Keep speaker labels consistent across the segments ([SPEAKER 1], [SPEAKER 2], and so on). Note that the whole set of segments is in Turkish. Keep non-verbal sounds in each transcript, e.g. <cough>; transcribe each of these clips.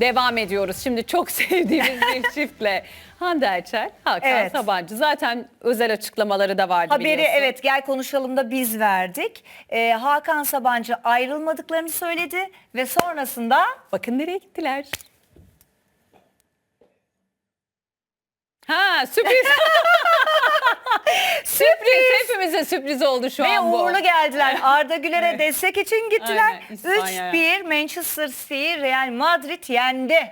[SPEAKER 1] Devam ediyoruz. Şimdi çok <laughs> sevdiğimiz bir <laughs> çiftle. Hande Erçel, Hakan
[SPEAKER 2] Evet.
[SPEAKER 1] Sabancı. Zaten özel açıklamaları da vardı
[SPEAKER 2] Haberi
[SPEAKER 1] biliyorsun.
[SPEAKER 2] evet gel konuşalım da biz verdik. Ee, Hakan Sabancı ayrılmadıklarını söyledi ve sonrasında
[SPEAKER 1] Bakın nereye gittiler. Ha sürpriz. <laughs> <laughs> sürpriz. Hepimize sürpriz oldu şu
[SPEAKER 2] ve
[SPEAKER 1] an bu.
[SPEAKER 2] uğurlu geldiler. <laughs> Arda Güler'e
[SPEAKER 1] Evet.
[SPEAKER 2] destek için gittiler.
[SPEAKER 1] Aynen, İspanya'ya.
[SPEAKER 2] 3-1 Manchester City Real Madrid yendi.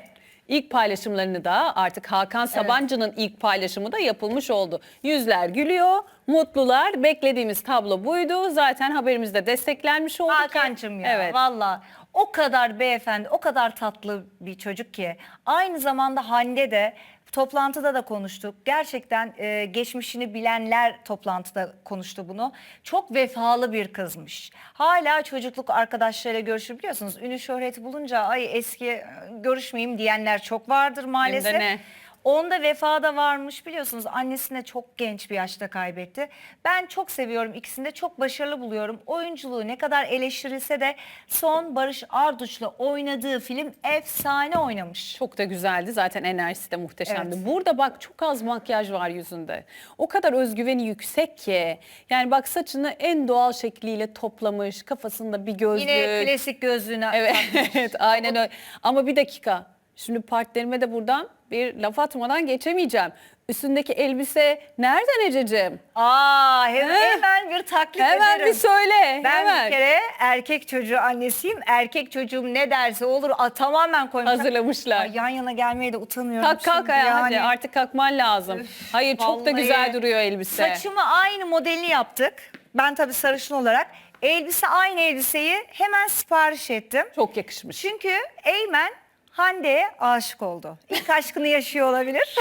[SPEAKER 1] İlk paylaşımlarını da artık Hakan Sabancı'nın ilk paylaşımı da yapılmış oldu. Yüzler gülüyor, mutlular. Beklediğimiz tablo buydu. Zaten haberimizde desteklenmiş oldu. ki-
[SPEAKER 2] Hakan'cığım ya
[SPEAKER 1] Evet.
[SPEAKER 2] valla o kadar beyefendi o kadar tatlı bir çocuk ki aynı zamanda Hande de toplantıda da konuştuk. Gerçekten e, geçmişini bilenler toplantıda konuştu bunu. Çok vefalı bir kızmış. Hala çocukluk arkadaşlarıyla görüşür biliyorsunuz. Ünlü şöhret bulunca ay eski e, görüşmeyeyim diyenler çok vardır maalesef.
[SPEAKER 1] ne?
[SPEAKER 2] Onda vefa da varmış biliyorsunuz annesine çok genç bir yaşta kaybetti. Ben çok seviyorum ikisini de çok başarılı buluyorum. Oyunculuğu ne kadar eleştirilse de son Barış Arduç'la oynadığı film efsane oynamış.
[SPEAKER 1] Çok da güzeldi. Zaten enerjisi de muhteşemdi.
[SPEAKER 2] Evet.
[SPEAKER 1] Burada bak çok az makyaj var yüzünde. O kadar özgüveni yüksek ki. Yani bak saçını en doğal şekliyle toplamış. Kafasında bir gözlük.
[SPEAKER 2] Yine klasik gözlüğüne
[SPEAKER 1] Evet, <laughs> evet aynen öyle. Ama bir dakika. Şimdi partnerime de buradan bir laf atmadan geçemeyeceğim. Üstündeki elbise nereden Ececiğim?
[SPEAKER 2] Aa hemen,
[SPEAKER 1] He?
[SPEAKER 2] hemen bir taklit
[SPEAKER 1] Hemen
[SPEAKER 2] ederim.
[SPEAKER 1] bir söyle.
[SPEAKER 2] Ben
[SPEAKER 1] hemen.
[SPEAKER 2] bir kere erkek çocuğu annesiyim. Erkek çocuğum ne derse olur a, tamamen koymuşlar.
[SPEAKER 1] Hazırlamışlar.
[SPEAKER 2] Ay, yan yana gelmeye de utanıyorum.
[SPEAKER 1] Kalk kalk ayağa hadi
[SPEAKER 2] yani.
[SPEAKER 1] artık kalkman lazım. Hayır çok da güzel duruyor elbise.
[SPEAKER 2] Saçımı aynı modelini yaptık. Ben tabii sarışın olarak. Elbise aynı elbiseyi hemen sipariş ettim.
[SPEAKER 1] Çok yakışmış.
[SPEAKER 2] Çünkü Eymen Hande'ye aşık oldu. İlk <laughs> aşkını yaşıyor olabilir.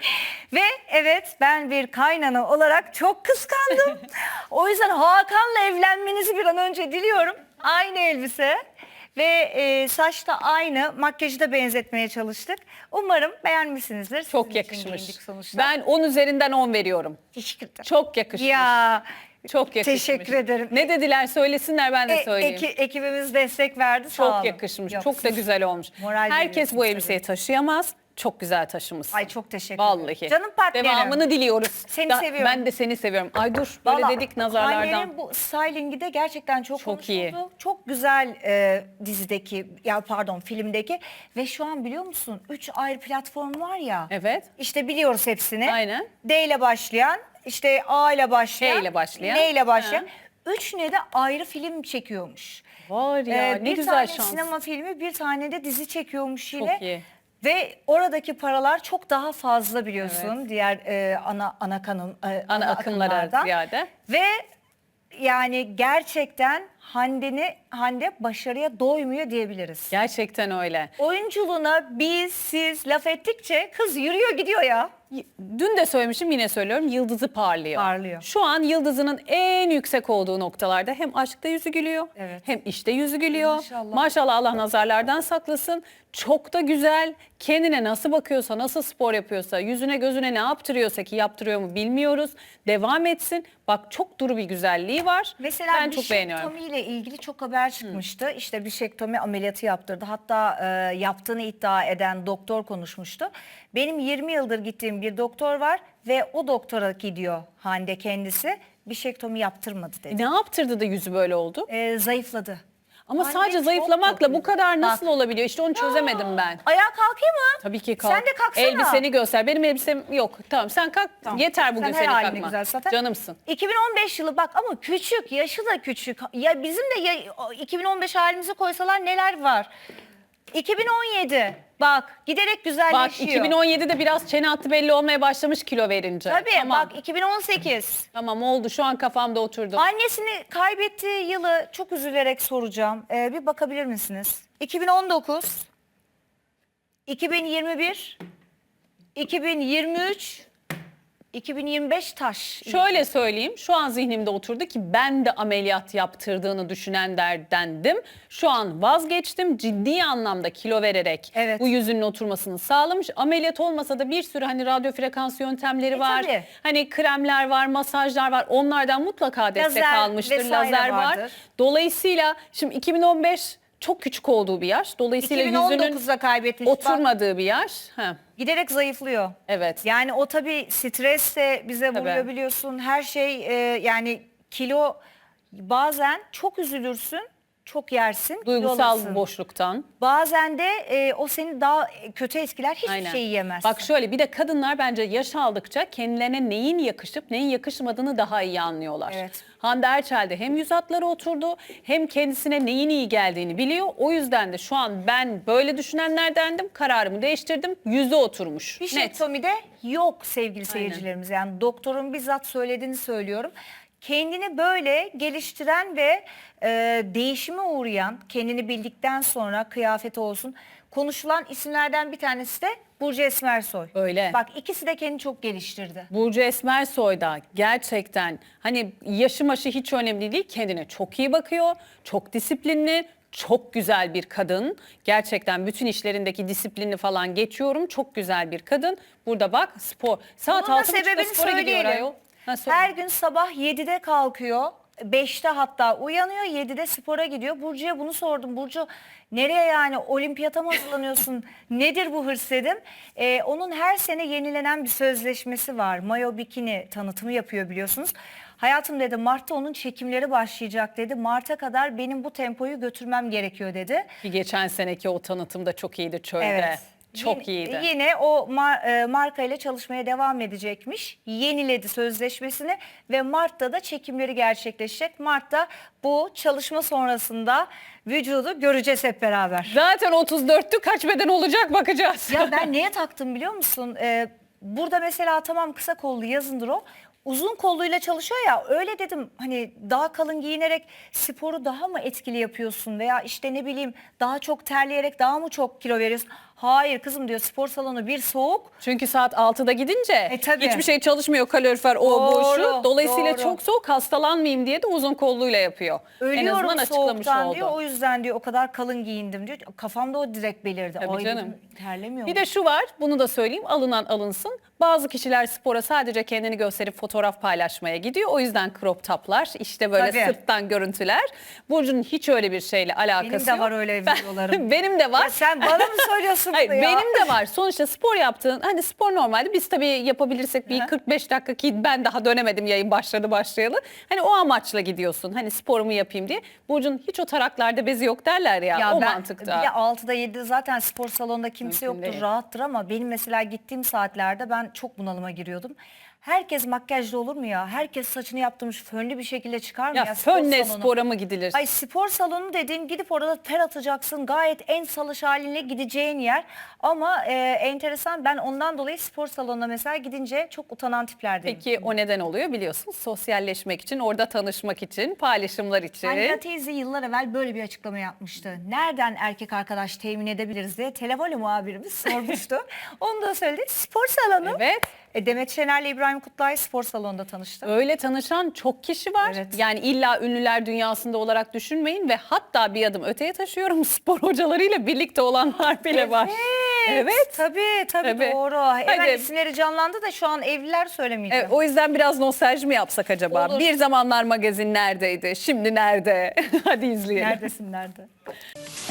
[SPEAKER 2] <laughs> Ve evet ben bir kaynana olarak çok kıskandım. <laughs> o yüzden Hakan'la evlenmenizi bir an önce diliyorum. Aynı elbise. Ve e, saç da aynı, makyajı da benzetmeye çalıştık. Umarım beğenmişsinizdir. Sizin
[SPEAKER 1] Çok
[SPEAKER 2] için
[SPEAKER 1] yakışmış.
[SPEAKER 2] sonuçta.
[SPEAKER 1] Ben 10 üzerinden 10 veriyorum.
[SPEAKER 2] Teşekkür ederim.
[SPEAKER 1] Çok yakışmış.
[SPEAKER 2] Ya
[SPEAKER 1] Çok yakışmış.
[SPEAKER 2] Teşekkür ederim.
[SPEAKER 1] Ne dediler söylesinler ben de
[SPEAKER 2] e,
[SPEAKER 1] söyleyeyim.
[SPEAKER 2] eki- ekibimiz destek verdi sağ
[SPEAKER 1] Çok
[SPEAKER 2] olun.
[SPEAKER 1] yakışmış.
[SPEAKER 2] Yok,
[SPEAKER 1] çok da
[SPEAKER 2] siz-
[SPEAKER 1] güzel olmuş.
[SPEAKER 2] moral
[SPEAKER 1] Herkes
[SPEAKER 2] veriyorsunuz
[SPEAKER 1] bu elbiseyi taşıyamaz. Çok güzel taşımışsın.
[SPEAKER 2] Ay çok teşekkür
[SPEAKER 1] Vallahi.
[SPEAKER 2] ederim. Canım partnerim.
[SPEAKER 1] Devamını diliyoruz.
[SPEAKER 2] Seni seviyorum.
[SPEAKER 1] Ben de seni seviyorum. Ay dur böyle
[SPEAKER 2] Vallahi
[SPEAKER 1] dedik nazarlardan.
[SPEAKER 2] Annenin bu stylingi de gerçekten çok,
[SPEAKER 1] Çok iyi.
[SPEAKER 2] konuşuldu. Çok güzel e, dizideki ya pardon filmdeki ve şu an biliyor musun 3 ayrı platform var ya.
[SPEAKER 1] Evet.
[SPEAKER 2] İşte biliyoruz hepsini.
[SPEAKER 1] Aynen.
[SPEAKER 2] D ile başlayan, işte A ile başlayan,
[SPEAKER 1] H ile başlayan.
[SPEAKER 2] N ile başlayan.
[SPEAKER 1] Ha.
[SPEAKER 2] Üçüne de ayrı film çekiyormuş.
[SPEAKER 1] Var ya
[SPEAKER 2] Ee,
[SPEAKER 1] ne
[SPEAKER 2] bir
[SPEAKER 1] güzel
[SPEAKER 2] tane
[SPEAKER 1] şans.
[SPEAKER 2] sinema filmi, bir tane de dizi çekiyormuş yine.
[SPEAKER 1] Çok iyi.
[SPEAKER 2] Ve oradaki paralar çok daha fazla biliyorsun diğer e, ana ana kanın e,
[SPEAKER 1] Ana akımlara
[SPEAKER 2] akımlardan.
[SPEAKER 1] ziyade.
[SPEAKER 2] Ve yani gerçekten Hande'ni Hande başarıya doymuyor diyebiliriz.
[SPEAKER 1] Gerçekten öyle.
[SPEAKER 2] Oyunculuğuna biz siz laf ettikçe kız yürüyor gidiyor ya.
[SPEAKER 1] Dün de söylemişim yine söylüyorum yıldızı parlıyor.
[SPEAKER 2] Parlıyor.
[SPEAKER 1] Şu an yıldızının en yüksek olduğu noktalarda hem aşkta yüzü gülüyor
[SPEAKER 2] Evet.
[SPEAKER 1] hem işte yüzü gülüyor.
[SPEAKER 2] Maşallah.
[SPEAKER 1] Maşallah Allah nazarlardan saklasın. Çok da güzel. Kendine nasıl bakıyorsa, nasıl spor yapıyorsa, yüzüne gözüne ne yaptırıyorsa ki yaptırıyor mu bilmiyoruz. Devam etsin. Bak çok duru bir güzelliği var.
[SPEAKER 2] Mesela
[SPEAKER 1] ben çok beğeniyorum.
[SPEAKER 2] ile ilgili çok haber çıkmıştı. İşte bişektomi ameliyatı yaptırdı. Hatta e, yaptığını iddia eden doktor konuşmuştu. Benim 20 yıldır gittiğim bir doktor var ve o doktora gidiyor Hande kendisi. Bişektomi yaptırmadı dedi.
[SPEAKER 1] Ne yaptırdı da yüzü böyle oldu?
[SPEAKER 2] E, zayıfladı.
[SPEAKER 1] Ama
[SPEAKER 2] Hande
[SPEAKER 1] sadece zayıflamakla bu kadar nasıl
[SPEAKER 2] Bak.
[SPEAKER 1] olabiliyor? İşte onu çözemedim ben.
[SPEAKER 2] Ayağa kalkayım mı?
[SPEAKER 1] Tabii ki kalk.
[SPEAKER 2] Sen de kalksana.
[SPEAKER 1] Elbiseni göster. Benim elbisem yok. Tamam sen kalk.
[SPEAKER 2] Tamam.
[SPEAKER 1] Yeter bugün
[SPEAKER 2] Sen halin
[SPEAKER 1] kalkman.
[SPEAKER 2] güzel zaten.
[SPEAKER 1] Canımsın.
[SPEAKER 2] 2015 yılı bak ama küçük, yaşı da küçük. Ya bizim de ya, 2015 halimizi koysalar neler var? 2017 bak giderek
[SPEAKER 1] Bak
[SPEAKER 2] güzelleşiyor.
[SPEAKER 1] 2017'de biraz çene hattı belli olmaya başlamış kilo verince.
[SPEAKER 2] Tabii
[SPEAKER 1] tamam.
[SPEAKER 2] bak 2018.
[SPEAKER 1] Tamam oldu şu an kafamda oturdu.
[SPEAKER 2] Annesini kaybettiği yılı çok üzülerek soracağım. Ee, bir bakabilir misiniz? 2019, 2021, 2023, 2025 taş.
[SPEAKER 1] Şöyle söyleyeyim şu an zihnimde oturdu ki ben de ameliyat yaptırdığını düşünenlerdendim. Şu an vazgeçtim ciddi anlamda kilo vererek
[SPEAKER 2] Evet.
[SPEAKER 1] bu yüzünün oturmasını sağlamış. Ameliyat olmasa da bir sürü hani radyo frekans yöntemleri
[SPEAKER 2] E,
[SPEAKER 1] var.
[SPEAKER 2] tabii.
[SPEAKER 1] Hani kremler var, masajlar var. Onlardan mutlaka destek
[SPEAKER 2] Lazer
[SPEAKER 1] almıştır.
[SPEAKER 2] vesaire
[SPEAKER 1] Lazer var.
[SPEAKER 2] vardır.
[SPEAKER 1] Dolayısıyla şimdi 2015 çok küçük olduğu bir yaş. Dolayısıyla yüzünün
[SPEAKER 2] 2019'da kaybetmiş. Bak,
[SPEAKER 1] oturmadığı bir yaş. Ha,
[SPEAKER 2] giderek zayıflıyor.
[SPEAKER 1] evet.
[SPEAKER 2] Yani o tabii stres de bize vuruyor
[SPEAKER 1] Tabii.
[SPEAKER 2] biliyorsun. Her şey e, yani kilo bazen çok üzülürsün, çok yersin.
[SPEAKER 1] Duygusal
[SPEAKER 2] alırsın.
[SPEAKER 1] boşluktan.
[SPEAKER 2] Bazen de e, o seni daha kötü etkiler. Hiçbir
[SPEAKER 1] Aynen.
[SPEAKER 2] şeyi yemezsin.
[SPEAKER 1] Bak şöyle bir de kadınlar bence yaş aldıkça kendilerine neyin yakışıp neyin yakışmadığını daha iyi anlıyorlar.
[SPEAKER 2] Evet.
[SPEAKER 1] Hande Erçel de hem yüz hatları oturdu hem kendisine neyin iyi geldiğini biliyor. O yüzden de şu an ben böyle düşünenlerdendim. Kararımı değiştirdim. Yüzü oturmuş. Net.
[SPEAKER 2] Fişektomide yok sevgili seyircilerimiz. Yani doktorun bizzat söylediğini söylüyorum. Kendini böyle geliştiren ve e, değişime uğrayan, kendini bildikten sonra kıyafeti olsun konuşulan isimlerden bir tanesi de Burcu Esmersoy.
[SPEAKER 1] Öyle.
[SPEAKER 2] Bak ikisi de kendini çok geliştirdi.
[SPEAKER 1] Burcu Esmersoy da gerçekten hani yaşı maşı hiç önemli değil. Kendine çok iyi bakıyor. Çok disiplinli. Çok güzel bir kadın. Gerçekten bütün işlerindeki disiplini falan geçiyorum. Çok güzel bir kadın. Burada bak spor. Saat
[SPEAKER 2] Bunun da
[SPEAKER 1] 6.30'da
[SPEAKER 2] sebebini
[SPEAKER 1] spora gidiyor
[SPEAKER 2] söyleyelim.
[SPEAKER 1] ayol. Ha.
[SPEAKER 2] Her gün sabah 7'de kalkıyor. 5'te hatta uyanıyor 7'de spora gidiyor. Burcu'ya bunu sordum. Burcu nereye yani olimpiyata mı hazırlanıyorsun? <laughs> Nedir bu hırs dedim. Ee, onun her sene yenilenen bir sözleşmesi var. Mayo bikini tanıtımı yapıyor biliyorsunuz. Hayatım dedi Mart'ta onun çekimleri başlayacak dedi. Mart'a kadar benim bu tempoyu götürmem gerekiyor dedi.
[SPEAKER 1] Bir geçen seneki o tanıtım da çok iyiydi çölde.
[SPEAKER 2] Evet.
[SPEAKER 1] Çok
[SPEAKER 2] Yine-
[SPEAKER 1] iyiydi.
[SPEAKER 2] Yine o mar- e, marka ile çalışmaya devam edecekmiş. Yeniledi sözleşmesini ve Mart'ta da çekimleri gerçekleşecek. Mart'ta bu çalışma sonrasında vücudu göreceğiz hep beraber.
[SPEAKER 1] Zaten 34'tü kaç beden olacak bakacağız.
[SPEAKER 2] Ya <laughs> ben neye taktım biliyor musun? Ee, burada mesela tamam kısa kollu yazındır o. Uzun kolluyla çalışıyor ya öyle dedim hani daha kalın giyinerek sporu daha mı etkili yapıyorsun veya işte ne bileyim daha çok terleyerek daha mı çok kilo veriyorsun? Hayır kızım diyor spor salonu bir soğuk
[SPEAKER 1] Çünkü saat 6'da gidince
[SPEAKER 2] E, tabii.
[SPEAKER 1] hiçbir şey çalışmıyor kalorifer o bu şu.
[SPEAKER 2] Doğru,
[SPEAKER 1] Dolayısıyla
[SPEAKER 2] doğru.
[SPEAKER 1] çok soğuk hastalanmayayım diye de uzun kolluyla yapıyor. en
[SPEAKER 2] Ölüyorum
[SPEAKER 1] azından açıklamış oldu.
[SPEAKER 2] diyor. O yüzden diyor o kadar kalın giyindim diyor. Kafamda o direkt belirdi.
[SPEAKER 1] Tabii
[SPEAKER 2] Ay
[SPEAKER 1] canım.
[SPEAKER 2] dedim, terlemiyor
[SPEAKER 1] Bir
[SPEAKER 2] mu?
[SPEAKER 1] de şu var bunu da söyleyeyim alınan alınsın. Bazı kişiler spora sadece kendini gösterip fotoğraf paylaşmaya gidiyor. O yüzden crop toplar işte böyle
[SPEAKER 2] Tabii.
[SPEAKER 1] sırttan görüntüler. Burcu'nun hiç öyle bir şeyle alakası
[SPEAKER 2] Benim de
[SPEAKER 1] yok.
[SPEAKER 2] var öyle videolarım. <laughs>
[SPEAKER 1] benim de var.
[SPEAKER 2] Ya sen bana mı söylüyorsun
[SPEAKER 1] Hayır,
[SPEAKER 2] bunu ya?
[SPEAKER 1] benim de var. Sonuçta spor yaptığın hani spor normalde biz tabii yapabilirsek bir
[SPEAKER 2] Aha.
[SPEAKER 1] 45 dakika ki ben daha dönemedim yayın başladı başlayalı. Hani o amaçla gidiyorsun. Hani sporumu yapayım diye. Burcu'nun hiç o taraklarda bezi yok derler ya, o
[SPEAKER 2] ben,
[SPEAKER 1] mantıkta.
[SPEAKER 2] Bir de 6'da 7'de zaten spor salonunda kimse
[SPEAKER 1] Mümkün
[SPEAKER 2] yoktur
[SPEAKER 1] değil.
[SPEAKER 2] rahattır ama benim mesela gittiğim saatlerde ben çok bunalıma giriyordum. Herkes makyajlı olur mu ya? Herkes saçını yaptırmış fönlü bir şekilde çıkar mı ya?
[SPEAKER 1] ya
[SPEAKER 2] spor
[SPEAKER 1] fönle
[SPEAKER 2] salonu?
[SPEAKER 1] spora mı gidilir?
[SPEAKER 2] Ay spor salonu dediğin gidip orada ter atacaksın. Gayet en salış haline gideceğin yer. Ama e, enteresan ben ondan dolayı spor salonuna mesela gidince çok utanan tiplerdeyim.
[SPEAKER 1] Peki o neden oluyor biliyorsun? Sosyalleşmek için, orada tanışmak için, paylaşımlar için.
[SPEAKER 2] Hande teyze yıllar evvel böyle bir açıklama yapmıştı. Nereden erkek arkadaş temin edebiliriz diye telefonu muhabirimiz sormuştu. <laughs> Onu da söyledi. Spor salonu.
[SPEAKER 1] Evet.
[SPEAKER 2] E, Demet Şener'le İbrahim Kutlay spor salonunda tanıştı.
[SPEAKER 1] Öyle tanışan çok kişi var.
[SPEAKER 2] Evet.
[SPEAKER 1] Yani illa ünlüler dünyasında olarak düşünmeyin ve hatta bir adım öteye taşıyorum <laughs> spor hocalarıyla birlikte olanlar bile var. Evet.
[SPEAKER 2] Tabii tabii,
[SPEAKER 1] Tabii.
[SPEAKER 2] doğru. Hemen
[SPEAKER 1] Hadi.
[SPEAKER 2] isimleri canlandı da şu an evliler söylemeyeceğim.
[SPEAKER 1] Evet, o yüzden biraz nostalji mi yapsak acaba?
[SPEAKER 2] Olur.
[SPEAKER 1] Bir zamanlar magazin neredeydi? Şimdi nerede? <laughs> Hadi izleyelim.
[SPEAKER 2] Neredesin nerede? <laughs>